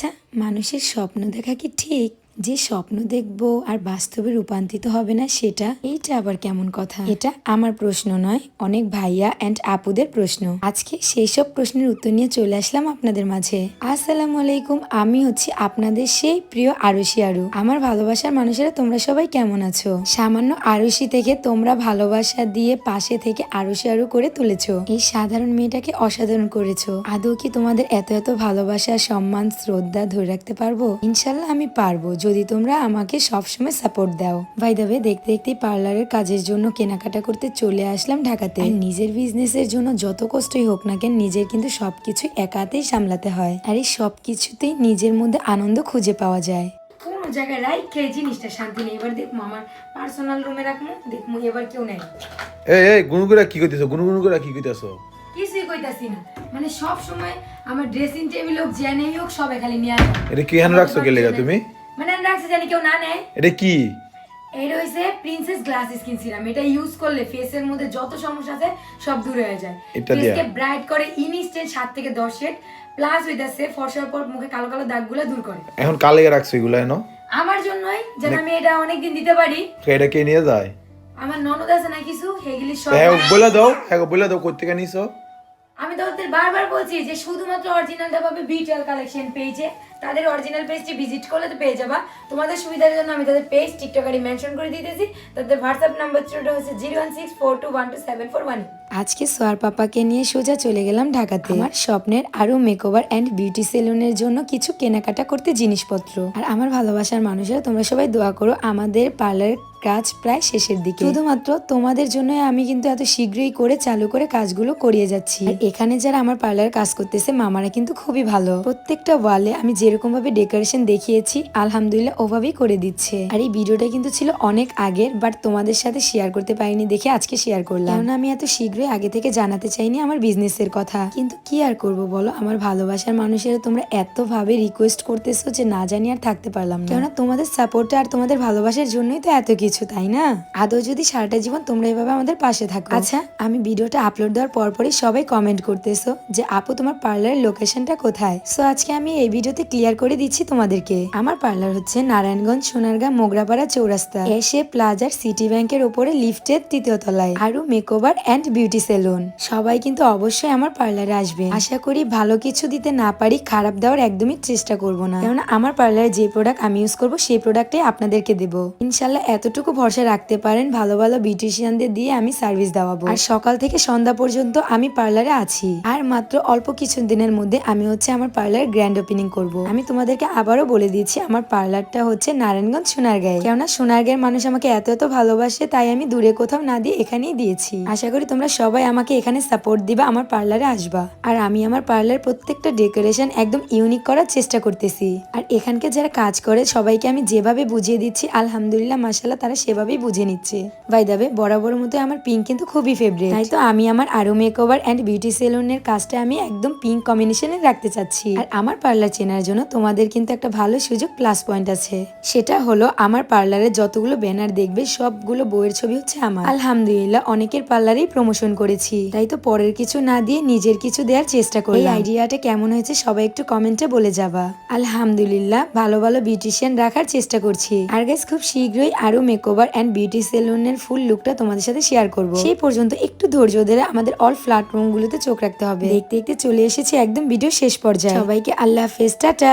আচ্ছা মানুষের স্বপ্ন দেখা কি ঠিক? যে স্বপ্ন দেখব আর বাস্তবে রূপান্তরিত হবে না সেটা এইটা আবার কেমন কথা? এটা আমার প্রশ্ন নয়, অনেক ভাইয়া অ্যান্ড আপুদের প্রশ্ন। আজকে সেই সব প্রশ্নের উত্তর নিয়ে চলে আসলাম আপনাদের মাঝে। আসসালামু আলাইকুম, আমি হচ্ছি আপনাদের সেই প্রিয় আরুষি আরু। আমার ভালোবাসার মানুষেরা তোমরা সবাই কেমন আছো? সামান্য আরুষি থেকে তোমরা ভালোবাসা দিয়ে পাশে থেকে আরুষি আরু করে তুলেছো। এই সাধারণ মেয়েটাকে অসাধারণ করেছ। আদৌ কি তোমাদের এত এত ভালোবাসা, সম্মান, শ্রদ্ধা ধরে রাখতে পারব? ইনশাল্লাহ আমি পারব। যদি তোমরা আমাকে সবসময় সাপোর্ট দাও। ভাই দাবে দেখতে দেখতে পার্লারের কাজের জন্য কেনাকাটা করতে চলে আসলাম ঢাকাতে। নিজের বিজনেসের জন্য যত কষ্টই হোক না কেন নিজের কিন্তু সবকিছু একাতেই সামলাতে হয়। আর এই সবকিছুতেই নিজের মধ্যে আনন্দ খুঁজে পাওয়া যায়। কোনো জায়গায় রাখে এই জিনিসটা? শান্তি নেই। এবার দেখব আমার পার্সোনাল রুমে রাখব। দেখব এবার কেউ নেই। এই এই গুনুগুরা কি কইতেছো? গুনুগুনু করে কি কইতেছো? কিছুই কইতাছি না। মানে সব সময় আমার ড্রেসিং টেবিল হোক জ্যানেই হোক সবাই খালি নিয়ে আসবে। এটা কি হেন রাখছো কে লেগা তুমি? রাখছি জানি কেউ না নেয়। এটা কি? এটা হইছে প্রিন্সেস গ্লাস স্কিন সিরাম এটা ইউজ করলে ফেসের মধ্যে যত সমস্যা আছে সব দূরে হয়ে যায়। এটা? ফেসকে ব্রাইট করে ইনস্ট্যান্ট সাত থেকে দশ শেড প্লাস হইতাছে ফর্সার পর মুখে কালো কালো দাগগুলো দূর করে। এখন কালে রাখছো এগুলো এনো? আমার জন্যই যেন আমি এটা অনেকদিন দিতে পারি। এটা কে নিয়ে যায়? আমার ননদ আছে না কিছু হেগুলি সব হ্যাঁ বলে দাও হ্যাঁ বলে দাও কই থেকে নিছো? আমি তো ওদের বারবার বলছি যে শুধুমাত্র অরিজিনালটা পাবে বিটেল কালেকশন পেজে তাদের অরিজিনাল পেজটি ভিজিট করলে তো পেয়ে যাবা। তোমাদের সুবিধার জন্য আমি তাদের পেজ টিকটকারি মেনশন করে দিতেছি। তাদের হোয়াটসঅ্যাপ নাম্বার ছিল হচ্ছে zero one six four two one two seven four one আজকে সোয়ার পাপাকে নিয়ে সোজা চলে গেলাম ঢাকাতে। আমার স্বপ্নের আরও মেকওভার অ্যান্ড বিউটি সেলুনের জন্য কিছু কেনাকাটা করতে জিনিসপত্র। আর আমার ভালোবাসার মানুষেরা, তোমরা সবাই দোয়া করো আমাদের পার্লারের কাজ প্রায় শেষের দিকে। শুধুমাত্র তোমাদের জন্য আমি কিন্তু এত শীঘ্রই করে চালু করে কাজগুলো করিয়ে যাচ্ছি। এখানে যারা আমার পার্লারে কাজ করতেছে, মামারা কিন্তু খুবই ভালো। প্রত্যেকটা ওয়ালে আমি যেরকম ভাবে ডেকোরেশন দেখিয়েছি, আলহামদুলিল্লাহ ওভাবেই করে দিচ্ছে। আর এই ভিডিওটা কিন্তু ছিল অনেক আগের বাট তোমাদের সাথে শেয়ার করতে পারিনি দেখে আজকে শেয়ার করলাম। কেননা আমি এত শীঘ্রই আগে থেকে জানাতে চাইনি আমার বিজনেসের কথা। কিন্তু কি আর করব বলো? আমার ভালোবাসার মানুষেরা তোমরা এত ভাবে রিকোয়েস্ট করতেছো যে না জানি আর থাকতে পারলাম না। কেননা তোমাদের সাপোর্টে আর তোমাদের ভালোবাসার জন্যই তো এত কিছু, তাই না? আদৌ যদি সারাটা জীবন তোমরা এভাবে আমাদের পাশে থাকো। আচ্ছা আমি ভিডিওটা আপলোড দেওয়ার পরপরই সবাই কমেন্ট করতেছো যে, আপু, তোমার পার্লারের লোকেশনটা কোথায়? সো আজকে আমি এই ভিডিওতে ক্লিয়ার করে দিচ্ছি তোমাদেরকে। আমার পার্লার হচ্ছে নারায়ণগঞ্জ, সোনারগাঁ, মোগরাপাড়া চৌরাস্তা। এসে প্লাজার সিটি ব্যাংকের ওপরে লিফটের তৃতীয় তলায়। আরও মেকওভার অ্যান্ড বিউটি সেলুন। সবাই কিন্তু অবশ্যই আমার পার্লারে আসবে। আশা করি ভালো কিছু দিতে না পারি, খারাপ দেওয়ার একদমই চেষ্টা করব না। কেননা আমার পার্লারে যে প্রোডাক্ট আমি ইউজ করব, সেই প্রোডাক্টই আপনাদেরকে দেব। ইনশাল্লাহ এতটুকু ভরসা রাখতে পারেন, ভালো ভালো বিউটিশিয়ানদের দিয়ে আমি সার্ভিস দেওয়াবো। আর সকাল থেকে সন্ধ্যা পর্যন্ত আমি পার্লারে আছি। আর মাত্র অল্প কিছু দিনের মধ্যে আমি হচ্ছে আমার পার্লার গ্র্যান্ড ওপেনিং করব। আমি তোমাদেরকে আবারও বলে দিচ্ছি, আমার পার্লারটা হচ্ছে নারায়ণগঞ্জ সোনারগাঁয়ে। কেননা সোনারগাঁয়ের মানুষ আমাকে এত এত ভালোবাসে, তাই আমি দূরে কোথাও না দিয়ে এখানেই দিয়েছি। আশা করি তোমরা সবাই আমাকে এখানে সাপোর্ট দিবা, আমার পার্লারে আসবা। আর আমি আমার পার্লার প্রত্যেকটা ডেকোরেশন একদম ইউনিক করার চেষ্টা করতেছি। আর এখানকে যারা কাজ করে, সবাইকে আমি যেভাবে বুঝিয়ে দিচ্ছি, আলহামদুলিল্লাহ মাসাল্লাহ তারা সেভাবেই বুঝে নিচ্ছে। বাই দাবে বরাবর মতো আমার পিঙ্ক কিন্তু খুবই ফেভারিট তাই তো আমি আমার আরও মেকওভার অ্যান্ড বিউটি সেলুনের কাজটা আমি একদম পিঙ্ক কম্বিনেশনে রাখতে চাচ্ছি। আর আমার পার্লার চেনার জন্য তোমাদের কিন্তু একটা ভালো সুযোগ প্লাস পয়েন্ট আছে। সেটা হলো, আমার পার্লারে যতগুলো ব্যানার দেখবে, সবগুলো বইয়ের ছবি হচ্ছে আমার। আলহামদুলিল্লাহ, অনেকের পার্লারেই প্রমোশন করেছি। তাই তো পরের কিছু না দিয়ে নিজের কিছু দেওয়ার চেষ্টা করি এই আইডিয়াটা কেমন হয়েছে সবাই একটু কমেন্টে বলে যাবা। আলহামদুলিল্লাহ ভালো ভালো বিউটিশিয়ান রাখার চেষ্টা করছি। আর গাইস খুব শীঘ্রই আরও মেকওভার অ্যান্ড বিউটি সেলুনের ফুল লুকটা তোমাদের সাথে শেয়ার করব। সেই পর্যন্ত একটু ধৈর্য ধরে আমাদের অল প্ল্যাটফর্ম গুলোতে চোখ রাখতে হবে। দেখতে দেখতে চলে এসেছি একদম ভিডিও শেষ পর্যায়ে। সবাইকে আল্লাহ হাফেজ টাটা!